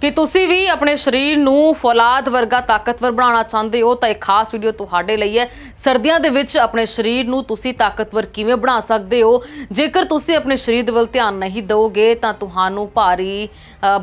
ਕਿ ਤੁਸੀਂ ਵੀ ਆਪਣੇ ਸਰੀਰ ਨੂੰ ਫੌਲਾਦ ਵਰਗਾ ਤਾਕਤਵਰ ਬਣਾਉਣਾ ਚਾਹੁੰਦੇ ਹੋ ਤਾਂ ਇਹ ਖਾਸ ਵੀਡੀਓ ਤੁਹਾਡੇ ਲਈ ਹੈ। ਸਰਦੀਆਂ ਦੇ ਵਿੱਚ ਆਪਣੇ ਸਰੀਰ ਨੂੰ ਤੁਸੀਂ ਤਾਕਤਵਰ ਕਿਵੇਂ ਬਣਾ ਸਕਦੇ ਹੋ? ਜੇਕਰ ਤੁਸੀਂ ਆਪਣੇ ਸਰੀਰ ਦੇ ਵੱਲ ਧਿਆਨ ਨਹੀਂ ਦਿਓਗੇ ਤਾਂ ਤੁਹਾਨੂੰ ਭਾਰੀ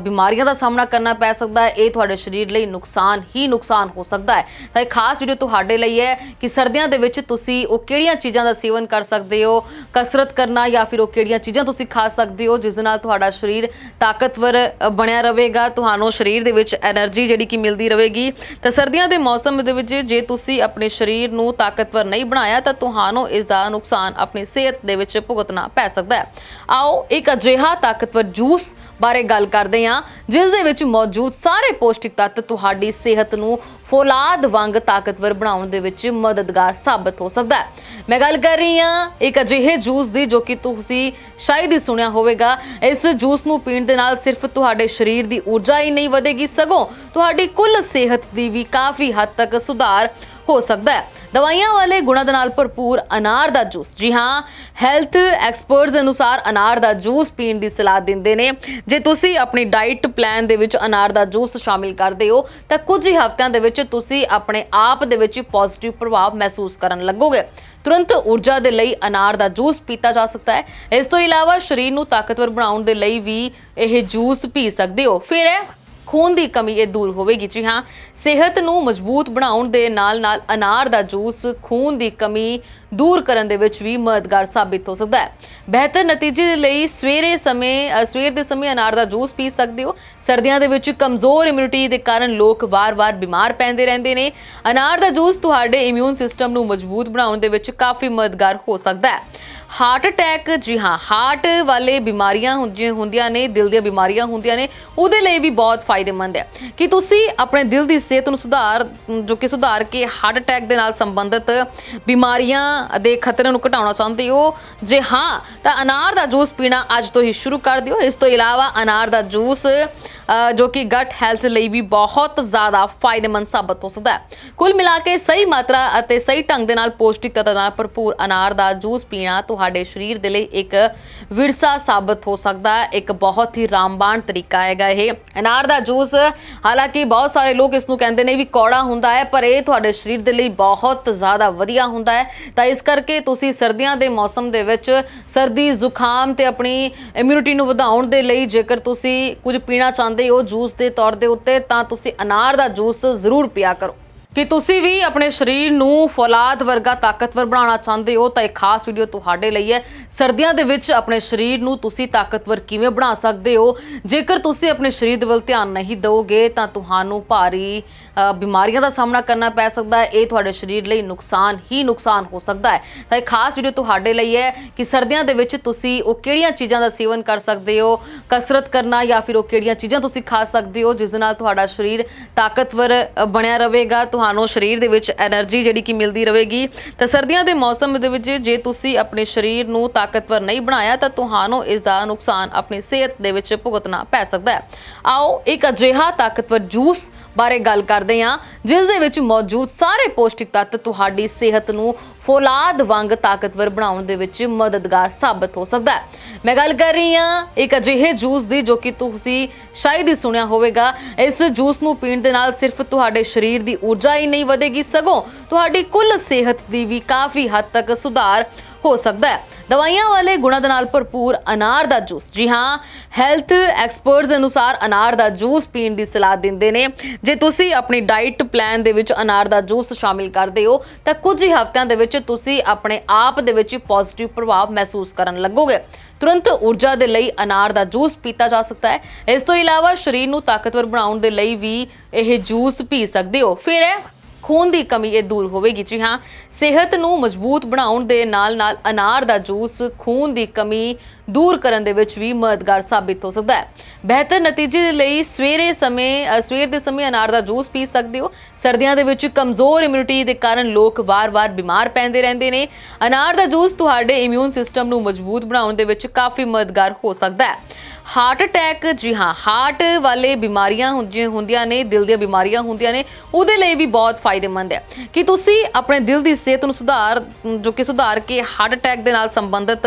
ਬਿਮਾਰੀਆਂ ਦਾ ਸਾਹਮਣਾ ਕਰਨਾ ਪੈ ਸਕਦਾ ਹੈ। ਇਹ ਤੁਹਾਡੇ ਸਰੀਰ ਲਈ ਨੁਕਸਾਨ ਹੀ ਨੁਕਸਾਨ ਹੋ ਸਕਦਾ ਹੈ। ਤਾਂ ਇਹ ਖਾਸ ਵੀਡੀਓ ਤੁਹਾਡੇ ਲਈ ਹੈ ਕਿ ਸਰਦੀਆਂ ਦੇ ਵਿੱਚ ਤੁਸੀਂ ਉਹ ਕਿਹੜੀਆਂ ਚੀਜ਼ਾਂ ਦਾ ਸੇਵਨ ਕਰ ਸਕਦੇ ਹੋ? ਕਸਰਤ ਕਰਨਾ ਜਾਂ ਫਿਰ ਉਹ ਕਿਹੜੀਆਂ ਚੀਜ਼ਾਂ ਤੁਸੀਂ ਖਾ ਸਕਦੇ ਹੋ, ਜਿਸ ਦੇ ਨਾਲ ਤੁਹਾਡਾ ਸਰੀਰ ਤਾਕਤਵਰ ਬਣਿਆ ਰਹੇਗਾ। ਤੁਹਾਨੂੰ ਸਰੀਰ ਦੇ ਵਿੱਚ એનર્ਜੀ ਜਿਹੜੀ ਕਿ ਮਿਲਦੀ ਰਹੇਗੀ। ਤਾਂ ਸਰਦੀਆਂ ਦੇ ਮੌਸਮ ਦੇ ਵਿੱਚ ਜੇ ਤੁਸੀਂ ਆਪਣੇ ਸਰੀਰ ਨੂੰ ਤਾਕਤਵਰ ਨਹੀਂ ਬਣਾਇਆ, ਤਾਂ ਤੁਹਾਨੂੰ ਇਸ ਦਾ ਨੁਕਸਾਨ ਆਪਣੀ ਸਿਹਤ ਦੇ ਵਿੱਚ ਭੁਗਤਣਾ ਪੈ ਸਕਦਾ ਹੈ। ਆਓ ਇੱਕ ਅਜਿਹਾ ਤਾਕਤਵਰ ਜੂਸ ਬਾਰੇ ਗੱਲ ਕਰਦੇ ਹਾਂ, ਜਿਸ ਦੇ ਵਿੱਚ ਮੌਜੂਦ ਸਾਰੇ ਪੌਸ਼ਟਿਕ ਤੱਤ ਤੁਹਾਡੀ ਸਿਹਤ ਨੂੰ ਫੌਲਾਦ ਵਾਂਗ ਤਾਕਤਵਰ ਬਣਾਉਣ ਦੇ ਵਿੱਚ ਮਦਦਗਾਰ ਸਾਬਤ ਹੋ ਸਕਦਾ ਹੈ। ਮੈਂ ਗੱਲ ਕਰ ਰਹੀ ਹਾਂ ਇੱਕ ਅਜਿਹੇ ਜੂਸ ਦੀ ਜੋ ਕਿ ਤੁਸੀਂ ਸ਼ਾਇਦ ਹੀ ਸੁਣਿਆ ਹੋਵੇਗਾ। ਇਸ ਜੂਸ ਨੂੰ ਪੀਣ ਦੇ ਨਾਲ ਸਿਰਫ ਤੁਹਾਡੇ ਸਰੀਰ ਦੀ ਊਰਜਾ ਹੀ ਨਹੀਂ ਵਧੇਗੀ, ਸਗੋਂ ਤੁਹਾਡੀ ਕੁੱਲ ਸਿਹਤ ਦੀ ਵੀ ਕਾਫੀ ਹੱਦ ਤੱਕ ਸੁਧਾਰ ਹੋ ਸਕਦਾ ਹੈ। ਦਵਾਈਆਂ ਵਾਲੇ ਗੁਣਾਂ ਦੇ ਨਾਲ ਭਰਪੂਰ ਅਨਾਰ ਦਾ ਜੂਸ। ਜੀ ਹਾਂ ਹੈਲਥ ਐਕਸਪਰਟਸ ਅਨੁਸਾਰ ਅਨਾਰ ਦਾ ਜੂਸ ਪੀਣ ਦੀ ਸਲਾਹ ਦਿੰਦੇ ਨੇ। ਜੇ ਤੁਸੀਂ ਆਪਣੀ ਡਾਈਟ ਪਲਾਨ ਦੇ ਵਿੱਚ ਅਨਾਰ ਦਾ ਜੂਸ ਸ਼ਾਮਿਲ ਕਰਦੇ ਹੋ, ਤਾਂ ਕੁਝ ਹੀ ਹਫ਼ਤਿਆਂ ਦੇ ਵਿੱਚ ਤੁਸੀਂ ਆਪਣੇ ਆਪ ਦੇ ਵਿੱਚ ਪੋਜ਼ਿਟਿਵ ਪ੍ਰਭਾਵ ਮਹਿਸੂਸ ਕਰਨ ਲੱਗੋਗੇ। ਤੁਰੰਤ ਊਰਜਾ ਦੇ ਲਈ ਅਨਾਰ ਦਾ ਜੂਸ ਪੀਤਾ ਜਾ ਸਕਦਾ ਹੈ। ਇਸ ਤੋਂ ਇਲਾਵਾ ਸਰੀਰ ਨੂੰ ਤਾਕਤਵਰ ਬਣਾਉਣ ਦੇ ਲਈ ਵੀ ਇਹ ਜੂਸ ਪੀ ਸਕਦੇ ਹੋ। ਫਿਰ ਇਹ ਖੂਨ ਦੀ ਕਮੀ ਇਹ ਦੂਰ ਹੋਵੇਗੀ। ਜੀ ਹਾਂ, ਸਿਹਤ ਨੂੰ ਮਜ਼ਬੂਤ ਬਣਾਉਣ ਦੇ ਨਾਲ-ਨਾਲ ਅਨਾਰ ਦਾ ਜੂਸ ਖੂਨ ਦੀ ਕਮੀ ਦੂਰ ਕਰਨ ਦੇ ਵਿੱਚ ਵੀ ਮਦਦਗਾਰ ਸਾਬਿਤ ਹੋ ਸਕਦਾ ਹੈ। ਬਿਹਤਰ ਨਤੀਜੇ ਲਈ ਸਵੇਰੇ ਸਮੇਂ ਸਵੇਰ ਦੇ ਸਮੇਂ ਅਨਾਰ ਦਾ ਜੂਸ ਪੀ ਸਕਦੇ ਹੋ। ਸਰਦੀਆਂ ਦੇ ਵਿੱਚ ਕਮਜ਼ੋਰ ਇਮਿਊਨਿਟੀ ਦੇ ਕਾਰਨ ਲੋਕ ਵਾਰ-ਵਾਰ ਬਿਮਾਰ ਪੈਂਦੇ ਰਹਿੰਦੇ ਨੇ। ਅਨਾਰ ਦਾ ਜੂਸ ਤੁਹਾਡੇ ਇਮਿਊਨ ਸਿਸਟਮ ਨੂੰ ਮਜ਼ਬੂਤ ਬਣਾਉਣ ਦੇ ਵਿੱਚ ਕਾਫੀ ਮਦਦਗਾਰ ਹੋ ਸਕਦਾ ਹੈ। ਹਾਰਟ ਅਟੈਕ, ਜੀ ਹਾਂ, ਹਾਰਟ ਵਾਲੇ ਬਿਮਾਰੀਆਂ ਹੁੰਦੀਆਂ ਹੁੰਦੀਆਂ ਨੇ, ਦਿਲ ਦੀਆਂ ਬਿਮਾਰੀਆਂ ਹੁੰਦੀਆਂ ਨੇ, ਉਹਦੇ ਲਈ ਵੀ ਬਹੁਤ ਫਾਇਦੇਮੰਦ ਹੈ। ਕਿ ਤੁਸੀਂ ਆਪਣੇ ਦਿਲ ਦੀ ਸਿਹਤ ਨੂੰ ਸੁਧਾਰ, ਜੋ ਕਿ ਸੁਧਾਰ ਕੇ ਹਾਰਟ ਅਟੈਕ ਦੇ ਨਾਲ ਸੰਬੰਧਿਤ ਬਿਮਾਰੀਆਂ ਦੇ ਖਤਰੇ ਨੂੰ ਘਟਾਉਣਾ ਚਾਹੁੰਦੇ ਹੋ? ਜੇ ਹਾਂ, ਤਾਂ ਅਨਾਰ ਦਾ ਜੂਸ ਪੀਣਾ ਅੱਜ ਤੋਂ ਹੀ ਸ਼ੁਰੂ ਕਰ ਦਿਓ। ਇਸ ਤੋਂ ਇਲਾਵਾ ਅਨਾਰ ਦਾ ਜੂਸ ਜੋ ਕਿ ਗਟ ਹੈਲਥ ਲਈ ਵੀ ਬਹੁਤ ਜ਼ਿਆਦਾ ਫਾਇਦੇਮੰਦ ਸਾਬਤ ਹੋ ਸਕਦਾ ਹੈ। ਕੁੱਲ ਮਿਲਾ ਕੇ ਸਹੀ ਮਾਤਰਾ ਅਤੇ ਸਹੀ ਢੰਗ ਦੇ ਨਾਲ ਪੌਸ਼ਟਿਕ ਤੱਤਾਂ ਨਾਲ ਭਰਪੂਰ ਅਨਾਰ ਦਾ ਜੂਸ ਪੀਣਾ ਤੁਹਾਡੇ ਸਰੀਰ ਦੇ ਲਈ ਇੱਕ ਵਿਰਸਾ ਸਾਬਤ ਹੋ ਸਕਦਾ ਹੈ। ਇੱਕ ਬਹੁਤ ਹੀ ਰਾਮਬਾਣ ਤਰੀਕਾ ਹੈਗਾ ਇਹ। ਅਨਾਰ ਦਾ ਜੂਸ, ਹਾਲਾਂਕਿ ਬਹੁਤ ਸਾਰੇ ਲੋਕ ਇਸ ਨੂੰ ਕਹਿੰਦੇ ਨੇ ਵੀ ਕੌੜਾ ਹੁੰਦਾ ਹੈ, ਪਰ ਇਹ ਤੁਹਾਡੇ ਸਰੀਰ ਦੇ ਲਈ ਬਹੁਤ ਜ਼ਿਆਦਾ ਵਧੀਆ ਹੁੰਦਾ ਹੈ। ਤਾਂ ਇਸ ਕਰਕੇ ਤੁਸੀਂ ਸਰਦੀਆਂ ਦੇ ਮੌਸਮ ਦੇ ਵਿੱਚ ਸਰਦੀ ਜ਼ੁਕਾਮ ਤੇ ਆਪਣੀ ਇਮਿਊਨਿਟੀ ਨੂੰ ਵਧਾਉਣ ਦੇ ਲਈ ਜੇਕਰ ਤੁਸੀਂ ਕੁਝ ਪੀਣਾ ਚਾਹੁੰਦੇ ਹੋ ਜੂਸ ਦੇ ਤੌਰ ਦੇ ਉੱਤੇ, ਤਾਂ ਤੁਸੀਂ ਅਨਾਰ ਦਾ ਜੂਸ ਜ਼ਰੂਰ ਪਿਆ ਕਰੋ। ਕਿ ਤੁਸੀਂ ਵੀ ਆਪਣੇ ਸਰੀਰ ਨੂੰ ਫੌਲਾਦ ਵਰਗਾ ਤਾਕਤਵਰ ਬਣਾਉਣਾ ਚਾਹੁੰਦੇ ਹੋ ਤਾਂ ਇਹ ਖਾਸ ਵੀਡੀਓ ਤੁਹਾਡੇ ਲਈ ਹੈ। ਸਰਦੀਆਂ ਦੇ ਵਿੱਚ ਆਪਣੇ ਸਰੀਰ ਨੂੰ ਤੁਸੀਂ ਤਾਕਤਵਰ ਕਿਵੇਂ ਬਣਾ ਸਕਦੇ ਹੋ? ਜੇਕਰ ਤੁਸੀਂ ਆਪਣੇ ਸਰੀਰ ਦੇ ਵੱਲ ਧਿਆਨ ਨਹੀਂ ਦਿਓਗੇ ਤਾਂ ਤੁਹਾਨੂੰ ਭਾਰੀ ਬਿਮਾਰੀਆਂ ਦਾ ਸਾਹਮਣਾ ਕਰਨਾ ਪੈ ਸਕਦਾ ਹੈ। ਇਹ ਤੁਹਾਡੇ ਸਰੀਰ ਲਈ ਨੁਕਸਾਨ ਹੀ ਨੁਕਸਾਨ ਹੋ ਸਕਦਾ ਹੈ। ਤਾਂ ਇਹ ਖਾਸ ਵੀਡੀਓ ਤੁਹਾਡੇ ਲਈ ਹੈ ਕਿ ਸਰਦੀਆਂ ਦੇ ਵਿੱਚ ਤੁਸੀਂ ਉਹ ਕਿਹੜੀਆਂ ਚੀਜ਼ਾਂ ਦਾ ਸੇਵਨ ਕਰ ਸਕਦੇ ਹੋ? ਕਸਰਤ ਕਰਨਾ ਜਾਂ ਫਿਰ ਉਹ ਕਿਹੜੀਆਂ ਚੀਜ਼ਾਂ ਤੁਸੀਂ ਖਾ ਸਕਦੇ ਹੋ, ਜਿਸ ਨਾਲ ਤੁਹਾਡਾ ਸਰੀਰ ਤਾਕਤਵਰ ਬਣਿਆ ਰਹੇਗਾ। ਤੁਹਾਨੂੰ ਤੁਹਾਨੂੰ ਸਰੀਰ ਦੇ ਵਿੱਚ એનર્ਜੀ ਜਿਹੜੀ ਕਿ ਮਿਲਦੀ ਰਹੇਗੀ। ਤਾਂ ਸਰਦੀਆਂ ਦੇ ਮੌਸਮ ਦੇ ਵਿੱਚ ਜੇ ਤੁਸੀਂ ਆਪਣੇ ਸਰੀਰ ਨੂੰ ਤਾਕਤਵਰ ਨਹੀਂ ਬਣਾਇਆ, ਤਾਂ ਤੁਹਾਨੂੰ ਇਸ ਦਾ ਨੁਕਸਾਨ ਆਪਣੀ ਸਿਹਤ ਦੇ ਵਿੱਚ ਭੁਗਤਣਾ ਪੈ ਸਕਦਾ ਹੈ। ਆਓ, ਇੱਕ ਅਜਿਹਾ ਤਾਕਤਵਰ ਜੂਸ ਬਾਰੇ ਗੱਲ ਕਰਦੇ ਹਾਂ, ਜਿਸ ਦੇ ਵਿੱਚ ਮੌਜੂਦ ਸਾਰੇ ਪੌਸ਼ਟਿਕ ਤੱਤ ਤੁਹਾਡੀ ਸਿਹਤ ਨੂੰ ਫੌਲਾਦ ਵਾਂਗ ਤਾਕਤਵਰ ਬਣਾਉਣ ਦੇ ਵਿੱਚ ਮਦਦਗਾਰ ਸਾਬਤ ਹੋ ਸਕਦਾ ਹੈ। ਮੈਂ ਗੱਲ ਕਰ ਰਹੀ ਹਾਂ ਇੱਕ ਅਜਿਹੇ ਜੂਸ ਦੀ ਜੋ ਕਿ ਤੁਸੀਂ ਸ਼ਾਇਦ ਹੀ ਸੁਣਿਆ ਹੋਵੇਗਾ। ਇਸ ਜੂਸ ਨੂੰ ਪੀਣ ਦੇ ਨਾਲ ਸਿਰਫ ਤੁਹਾਡੇ ਸਰੀਰ ਦੀ ਊਰਜਾ ਹੀ ਨਹੀਂ ਵਧੇਗੀ, ਸਗੋਂ ਤੁਹਾਡੀ ਕੁੱਲ ਸਿਹਤ ਦੀ ਵੀ ਕਾਫੀ ਹੱਦ ਤੱਕ ਸੁਧਾਰ ਹੋ ਸਕਦਾ ਹੈ। ਦਵਾਈਆਂ ਵਾਲੇ ਗੁਣਾਂ ਦੇ ਨਾਲ ਭਰਪੂਰ ਅਨਾਰ ਦਾ ਜੂਸ। ਜੀ ਹਾਂ, ਹੈਲਥ ਐਕਸਪਰਟਸ ਅਨੁਸਾਰ ਅਨਾਰ ਦਾ ਜੂਸ ਪੀਣ ਦੀ ਸਲਾਹ ਦਿੰਦੇ ਨੇ। ਜੇ ਤੁਸੀਂ ਆਪਣੀ ਡਾਈਟ ਪਲਾਨ ਦੇ ਵਿੱਚ ਅਨਾਰ ਦਾ ਜੂਸ ਸ਼ਾਮਿਲ ਕਰਦੇ ਹੋ, ਤਾਂ ਕੁਝ ਹੀ ਹਫ਼ਤਿਆਂ ਦੇ ਵਿੱਚ ਤੁਸੀਂ ਆਪਣੇ ਆਪ ਦੇ ਵਿੱਚ ਪੋਜ਼ਿਟਿਵ ਪ੍ਰਭਾਵ ਮਹਿਸੂਸ ਕਰਨ ਲੱਗੋਗੇ। ਤੁਰੰਤ ਊਰਜਾ ਦੇ ਲਈ ਅਨਾਰ ਦਾ ਜੂਸ ਪੀਤਾ ਜਾ ਸਕਦਾ ਹੈ। ਇਸ ਤੋਂ ਇਲਾਵਾ ਸਰੀਰ ਨੂੰ ਤਾਕਤਵਰ ਬਣਾਉਣ ਦੇ ਲਈ ਵੀ ਇਹ ਜੂਸ ਪੀ ਸਕਦੇ ਹੋ। ਫਿਰ ਇਹ ਖੂਨ ਦੀ ਕਮੀ ਇਹ ਦੂਰ ਹੋਵੇਗੀ। ਜੀ ਹਾਂ, ਸਿਹਤ ਨੂੰ ਮਜ਼ਬੂਤ ਬਣਾਉਣ ਦੇ ਨਾਲ-ਨਾਲ ਅਨਾਰ ਦਾ ਜੂਸ ਖੂਨ ਦੀ ਕਮੀ ਦੂਰ ਕਰਨ ਦੇ ਵਿੱਚ ਵੀ ਮਦਦਗਾਰ ਸਾਬਿਤ ਹੋ ਸਕਦਾ ਹੈ। ਬਿਹਤਰ ਨਤੀਜੇ ਦੇ ਲਈ ਸਵੇਰੇ ਸਮੇਂ ਸਵੇਰ ਦੇ ਸਮੇਂ ਅਨਾਰ ਦਾ ਜੂਸ ਪੀ ਸਕਦੇ ਹੋ। ਸਰਦੀਆਂ ਦੇ ਵਿੱਚ ਕਮਜ਼ੋਰ ਇਮਿਊਨਿਟੀ ਦੇ ਕਾਰਨ ਲੋਕ ਵਾਰ-ਵਾਰ ਬਿਮਾਰ ਪੈਂਦੇ ਰਹਿੰਦੇ ਨੇ। ਅਨਾਰ ਦਾ ਜੂਸ ਤੁਹਾਡੇ ਇਮਿਊਨ ਸਿਸਟਮ ਨੂੰ ਮਜ਼ਬੂਤ ਬਣਾਉਣ ਦੇ ਵਿੱਚ ਕਾਫੀ ਮਦਦਗਾਰ ਹੋ ਸਕਦਾ ਹੈ। ਹਾਰਟ ਅਟੈਕ, ਜੀ ਹਾਂ, ਹਾਰਟ ਵਾਲੇ ਬਿਮਾਰੀਆਂ ਹੁੰਦੀਆਂ ਹੁੰਦੀਆਂ ਨੇ, ਦਿਲ ਦੀਆਂ ਬਿਮਾਰੀਆਂ ਹੁੰਦੀਆਂ ਨੇ, ਉਹਦੇ ਲਈ ਵੀ ਬਹੁਤ ਫਾਇਦੇਮੰਦ ਹੈ। ਕਿ ਤੁਸੀਂ ਆਪਣੇ ਦਿਲ ਦੀ ਸਿਹਤ ਨੂੰ ਸੁਧਾਰ, ਜੋ ਕਿ ਸੁਧਾਰ ਕੇ ਹਾਰਟ ਅਟੈਕ ਦੇ ਨਾਲ ਸੰਬੰਧਿਤ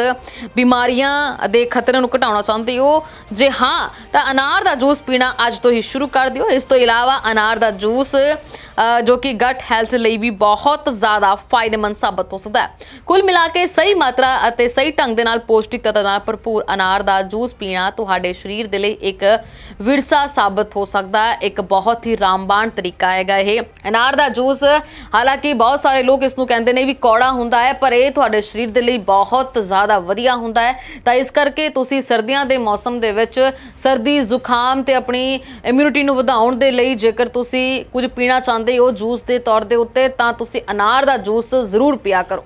ਬਿਮਾਰੀਆਂ ਦੇ ਖਤਰੇ ਨੂੰ ਘਟਾਉਣਾ ਚਾਹੁੰਦੇ ਹੋ? ਜੇ ਹਾਂ, ਤਾਂ ਅਨਾਰ ਦਾ ਜੂਸ ਪੀਣਾ ਅੱਜ ਤੋਂ ਹੀ ਸ਼ੁਰੂ ਕਰ ਦਿਓ। ਇਸ ਤੋਂ ਇਲਾਵਾ ਅਨਾਰ ਦਾ ਜੂਸ ਜੋ ਕਿ ਗਟ ਹੈਲਥ ਲਈ ਵੀ ਬਹੁਤ ਜ਼ਿਆਦਾ ਫਾਇਦੇਮੰਦ ਸਾਬਤ ਹੋ ਸਕਦਾ ਹੈ। ਕੁੱਲ ਮਿਲਾ ਕੇ ਸਹੀ ਮਾਤਰਾ ਅਤੇ ਸਹੀ ਢੰਗ ਦੇ ਨਾਲ ਪੌਸ਼ਟਿਕ ਤੱਤਾਂ ਨਾਲ ਭਰਪੂਰ ਅਨਾਰ ਦਾ ਜੂਸ ਪੀਣਾ ਤੁਹਾਡੇ ਸਰੀਰ ਦੇ ਲਈ ਇੱਕ ਵਿਰਸਾ ਸਾਬਤ ਹੋ ਸਕਦਾ ਹੈ। ਇੱਕ ਬਹੁਤ ਹੀ ਰਾਮਬਾਣ ਤਰੀਕਾ ਹੈਗਾ ਇਹ। ਅਨਾਰ ਦਾ ਜੂਸ, ਹਾਲਾਂਕਿ ਬਹੁਤ ਸਾਰੇ ਲੋਕ ਇਸ ਨੂੰ ਕਹਿੰਦੇ ਨੇ ਵੀ ਕੌੜਾ ਹੁੰਦਾ ਹੈ, ਪਰ ਇਹ ਤੁਹਾਡੇ ਸਰੀਰ ਦੇ ਲਈ ਬਹੁਤ ਜ਼ਿਆਦਾ ਵਧੀਆ ਹੁੰਦਾ ਹੈ। ਤਾਂ ਇਸ ਕਰਕੇ ਤੁਸੀਂ ਸਰਦੀਆਂ ਦੇ ਮੌਸਮ ਦੇ ਵਿੱਚ ਸਰਦੀ ਜ਼ੁਕਾਮ ਤੇ ਆਪਣੀ ਇਮਿਊਨਿਟੀ ਨੂੰ ਵਧਾਉਣ ਦੇ ਲਈ ਜੇਕਰ ਤੁਸੀਂ ਕੁਝ ਪੀਣਾ ਚਾਹੁੰਦੇ ਹੋ ਜੂਸ ਦੇ ਤੌਰ ਦੇ ਉੱਤੇ, ਤਾਂ ਤੁਸੀਂ ਅਨਾਰ ਦਾ ਜੂਸ ਜ਼ਰੂਰ ਪੀਆ ਕਰੋ।